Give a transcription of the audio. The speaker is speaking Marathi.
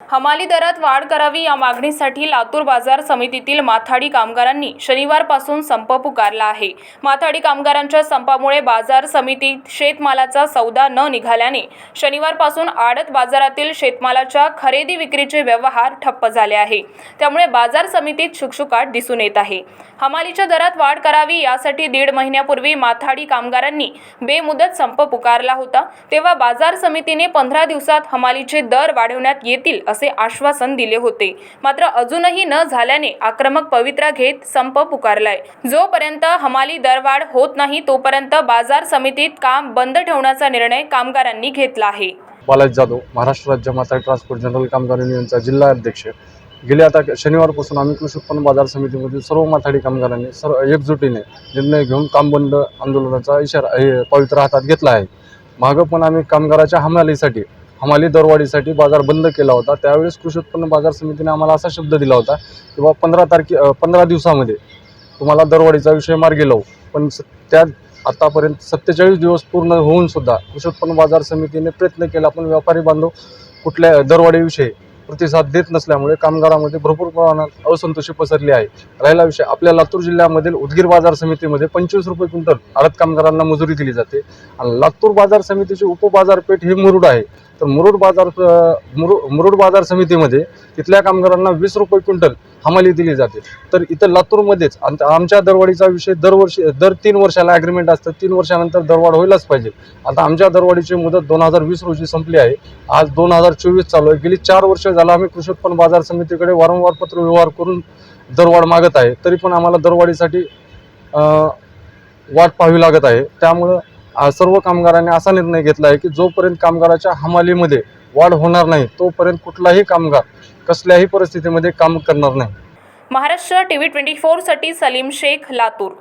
हमाली दरात वाढ करावी या मागणीसाठी लातूर बाजार समितीतील माथाडी कामगारांनी शनिवारपासून संप पुकारला आहे. माथाडी कामगारांच्या संपामुळे बाजार समितीत शेतमालाचा सौदा न निघाल्याने शनिवारपासून आडत बाजारातील शेतमालाच्या खरेदी विक्रीचे व्यवहार ठप्प झाले आहे. त्यामुळे बाजार समितीत शुकशुकाट दिसून येत आहे. हमालीच्या दरात वाढ करावी यासाठी दीड महिन्यापूर्वी माथाडी कामगारांनी बेमुदत संप पुकारला होता. तेव्हा बाजार समितीने पंधरा दिवसात हमालीचे दर वाढवण्यात येतील असे आश्वासन दिले होते. मात्र अजूनही न झाल्याने आक्रमक पवित्रा घेत संप पुकारलाय. जोपर्यंत हमाली दरवाढ होत नाही तोपर्यंत बाजार समितीत काम बंद ठेवण्याचा निर्णय कामगारांनी घेतला आहे. बालाजी जाधव महाराष्ट्र राज्य माता ट्रान्सपोर्ट जनरल कामगार युनियनचा जिल्हा अध्यक्ष. गेले आता शनिवारपासून आम्ही कृषी उत्पन्न बाजार समितीमधील सर्व माथाडी कामगारांनी सर्व एकजुटीने निर्णय घेऊन काम बंद आंदोलनाचा इशारा हे पवित्र हातात घेतला आहे. मागं पण आम्ही कामगाराच्या हमालीसाठी हमाली दरवाढीसाठी बाजार बंद केला होता. त्यावेळेस कृषी उत्पन्न बाजार समितीने आम्हाला असा शब्द दिला होता की बाबा पंधरा तारखे पंधरा दिवसामध्ये तुम्हाला दरवाढीचा विषय मार्गी लावू. पण स- त्या आतापर्यंत सत्तेचाळीस दिवस पूर्ण होऊन सुद्धा कृषी उत्पन्न बाजार समितीने प्रयत्न केला. पण व्यापारी बांधव कुठल्या दरवाढीविषयी प्रतिसाद देत नसल्यामुळे कामगारामध्ये भरपूर प्रमाणात असंतोषी पसरली आहे. राहिला विषय आपल्या लातूर जिल्ह्यामधील उदगीर बाजार समितीमध्ये पंचवीस रुपये क्विंटल आडत कामगारांना मजुरी दिली जाते. आणि लातूर बाजार समितीची उपबाजारपेठ हे मुरुड आहे. तर मुरुड बाजार मुरु मुरुड बाजार समितीमध्ये तिथल्या कामगारांना वीस रुपये क्विंटल हमाली दिली जाते. तर इथं लातूरमध्येच आमच्या दरवाढीचा विषय दरवर्षी दर तीन वर्षाला ॲग्रीमेंट असतं. तीन वर्षानंतर दरवाढ व्हायलाच पाहिजे. आता आमच्या दरवाढीची मुदत दोन हजार वीस रोजी संपली आहे. आज दोन हजार चोवीस चालू आहे. गेली चार वर्ष झालं आम्ही कृषी उत्पन्न बाजार समितीकडे वारंवार पत्रव्यवहार करून दरवाढ मागत आहे. तरी पण आम्हाला दरवाढीसाठी वाट पाहावी लागत आहे. त्यामुळं सर्व कामगारांनी असा निर्णय घेतला आहे की जोपर्यंत कामगाराच्या हमालीमध्ये वाढ होणार नाही तोपर्यंत कुठलाही कामगार कसल्याही परिस्थितीमध्ये काम करणार नाही. महाराष्ट्र टीव्ही ट्वेंटी फोरसाठी सलीम शेख लातूर